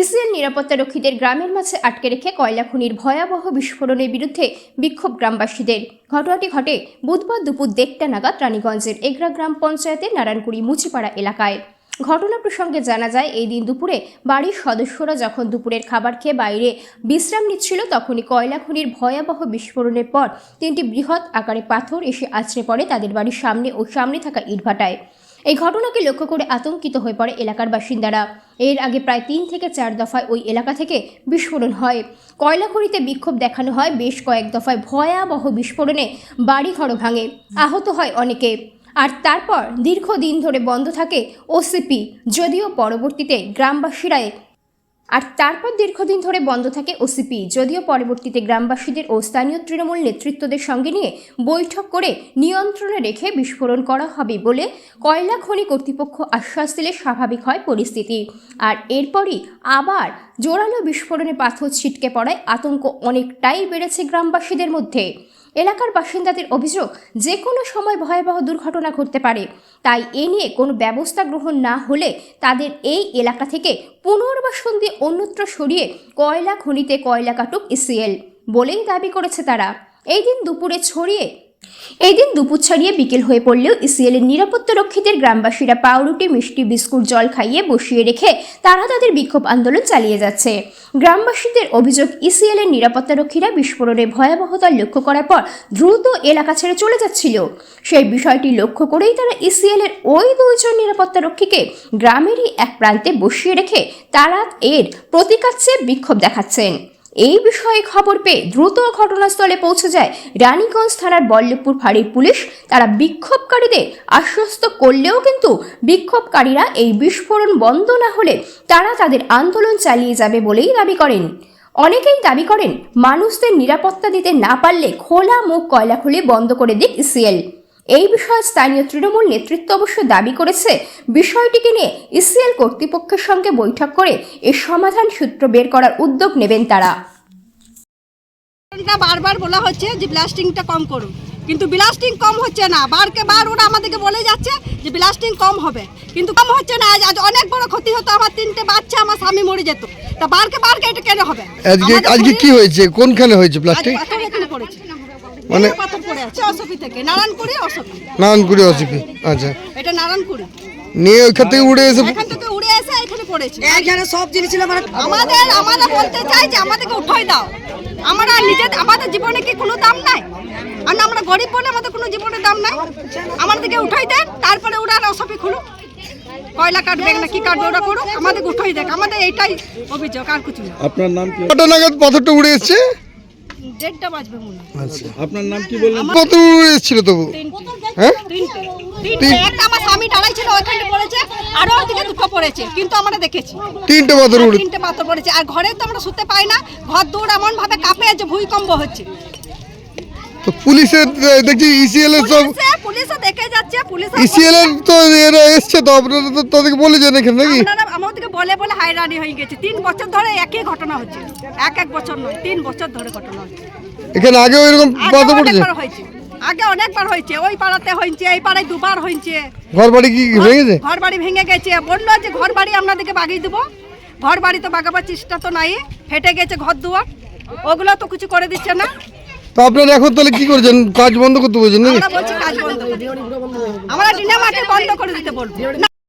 Israel নিরাপত্তা রক্ষীদের গ্রামের মাঝে আটকে রেখে কয়লা খনির ভয়াবহ বিস্ফোরণের বিরুদ্ধে বিক্ষোভ গ্রামবাসীদের। ঘটনাটি ঘটে বুধবার দুপুর দেড়টা নাগাদ রানীগঞ্জের এগরা গ্রাম পঞ্চায়েতের নারায়ণকুড়ি মুচিপাড়া এলাকায়। ঘটনা প্রসঙ্গে জানা যায়, এই দিন দুপুরে বাড়ির সদস্যরা যখন দুপুরের খাবার খেয়ে বাইরে বিশ্রাম নিচ্ছিল, তখনই কয়লা খনির ভয়াবহ বিস্ফোরণের পর তিনটি বৃহৎ আকারে পাথর এসে আছড়ে পড়ে তাদের বাড়ির সামনে ও সামনে থাকা ইটভাটায়। এই ঘটনাকে লক্ষ্য করে আতঙ্কিত হয়ে পড়ে এলাকার বাসিন্দারা। এর আগে প্রায় তিন থেকে চার দফায় ওই এলাকা থেকে বিস্ফোরণ হয়। কয়লাখড়িতে বিক্ষোভ দেখানো হয়, বেশ কয়েক দফায় ভয়াবহ বিস্ফোরণে বাড়িঘরও ভাঙে। আহত হয় অনেকে। আর তারপর দীর্ঘদিন ধরে বন্ধ থাকে ওসিপি, যদিও পরবর্তীতে গ্রামবাসীরা আর তারপর দীর্ঘদিন ধরে বন্ধ থাকে ওসিপি যদিও পরবর্তীতে গ্রামবাসীদের ও স্থানীয় তৃণমূল নেতৃত্বদের সঙ্গে নিয়ে বৈঠক করে নিয়ন্ত্রণে রেখে বিস্ফোরণ করা হবে বলে কয়লা খনি কর্তৃপক্ষ আশ্বাস দিলে স্বাভাবিক হয় পরিস্থিতি। আর এরপরই আবার জোরালো বিস্ফোরণে পাথর ছিটকে পড়ায় আতঙ্ক অনেকটাই বেড়েছে গ্রামবাসীদের মধ্যে। এলাকার বাসিন্দাদের অভিযোগ যে কোনো সময় ভয়াবহ দুর্ঘটনা ঘটতে পারে। তাই এ নিয়ে কোনো ব্যবস্থা গ্রহণ না হলে তাদের এই এলাকা থেকে পুনর্বাসন দিয়ে অন্যত্র সরিয়ে কয়লা খনিতে কয়লা কাটুক ইসিএল বলেই দাবি করেছে তারা। এই দিন দুপুরে ছড়িয়ে এই দিন দুপুর ছাড়িয়ে বিকেল হয়ে পড়লেও ইসিএলের নিরাপত্তা রক্ষীদের গ্রামবাসীরা পাউরুটি, মিষ্টি, বিস্কুট, জল খাইয়ে বসিয়ে রেখে তারা তাদের বিক্ষোভ আন্দোলন চালিয়ে যাচ্ছে। গ্রামবাসীদের অভিযোগ, ইসিএলের নিরাপত্তা রক্ষীরা বিস্ফোরণের ভয়াবহতা লক্ষ্য করার পর দ্রুত এলাকা ছেড়ে চলে যাচ্ছিল। সেই বিষয়টি লক্ষ্য করেই তারা ইসিএলের ওই দুইজন নিরাপত্তা রক্ষীকে গ্রামেরই এক প্রান্তে বসিয়ে রেখে তারা এর প্রতিকার চেয়ে বিক্ষোভ দেখাচ্ছেন। এই বিষয়ে খবর পেয়ে দ্রুত ঘটনাস্থলে পৌঁছে যায় রানীগঞ্জ থানার বল্লভপুর ফাঁড়ির পুলিশ। তারা বিক্ষোভকারীদের আশ্বস্ত করলেও কিন্তু বিক্ষোভকারীরা এই বিস্ফোরণ বন্ধ না হলে তারা তাদের আন্দোলন চালিয়ে যাবে বলেই দাবি করেন। অনেকেই দাবি করেন, মানুষদের নিরাপত্তা দিতে না পারলে খোলা মুখ কয়লা খুলে বন্ধ করে দিক ইসিএল। এই বিষয়ে স্থানীয় তৃণমূল নেতৃত্ব অবশ্য দাবি করেছে। বিষয়টিকে নিয়ে ইসিএল কর্তৃপক্ষের সঙ্গে বৈঠক করে এর সমাধান সূত্র বের করার উদ্যোগ নেবেন তারা। বারবার বলা হচ্ছে যে ব্লাস্টিংটা কম করুন। কিন্তু ব্লাস্টিং কম হচ্ছে না। বারকে বার ওরা আমাদেরকে বলে যাচ্ছে যে ব্লাস্টিং কম হবে। কিন্তু কম হচ্ছে না। আজ আজ অনেক বড় ক্ষতি হতো। আমার তিনটে বাচ্চা আমার স্বামী মরে যেত। তা বারকে বারকে এটা কেন হবে? আজকে আজকে কি হয়েছে? কোনখানে হয়েছে আজ মানে- পাথর পড়ে আছে অসফি থেকে নারায়ণপুরে অসফি নারায়ণপুরে অসিপি আচ্ছা। এটা নারায়ণপুরে। নিয়ে ওইখান থেকে উড়ে এসে এখান থেকে উড়ে এসে এখানে পড়েছে। এখানে সব জিনিস ছিল মানে আমাদের আমরা বলতে চাই যে আমাদেরকে উঠাই দাও। আমরা নিজের আমাদের জীবনে কি কোনো দাম নাই? আর আমরা গরিব বলে আমাদের কোনো জীবনের দাম নাই? আমাদেরকে উঠাই দেন তারপরে ওরা রসপি খুলুক। কয়লা কাটবে না কি কাটবে ওরা করুক আমাদেরকে উঠাই দেখ। আমাদের এইটাই অভিযোগ আর কিছু আপনার নাম কি? কটা নাগাদ পাথরটা উড়ে এসছে। দেড়টা বাজবে মনে হয়। আচ্ছা। আপনার নাম কি বললেন? কত এসেছিল তবু? তিনটে। হ্যাঁ? তিনটে। তিনটে। একটা আমার স্বামী দাঁড়াই ছিল ওইখানে পড়েছে আর ওর দিকে দুটো পড়েছে কিন্তু আমরা দেখেছি। তিনটে পাথর উড়ে তিনটে পাথর পড়েছে। আর ঘরে তো আমরা শুতে পাই না ঘর দৌড় এমন ভাবে কাঁপে যে ভূমিকম্প হচ্ছে। তো পুলিশের দেখি দেখছি ইসিএল এর সব যাচ্ছে পুলিশ ইসিএল এর তো এরা এসছে তো আপনারা তো তাদেরকে বলেছেন এখানে নাকি? আপনারা আমাদেরকে বলে বলে হায়রানি হয়ে গেছে। তিন বছর ধরে একই ঘটনা হচ্ছে। এক এক বছর নয় তিন বছর ধরে ঘটনা হচ্ছে। এখানে আগেও এরকম আগে পাথর পড়েছে? আগে অনেকবার হয়েছে। ওই পাড়াতে হয়েছে এই পাড়ায় দুবার হয়েছে। ঘর বাড়ি কি ভেঙেছে? ঘর বাড়ি ভেঙে গেছে। বলল যে ঘর বাড়ি আপনাদেরকে বাগিয়ে দেবো। ঘর বাড়ি তো বাগাবার চেষ্টা তো নাই। ফেটে গেছে ঘর দুয়ার ওগুলো তো কিছু করে দিচ্ছে না। তো আপনারা এখন তাহলে কি করছেন? কাজ বন্ধ করতে বলছেন নাকি? আমরা কাজ বন্ধ করে দিতে বলব।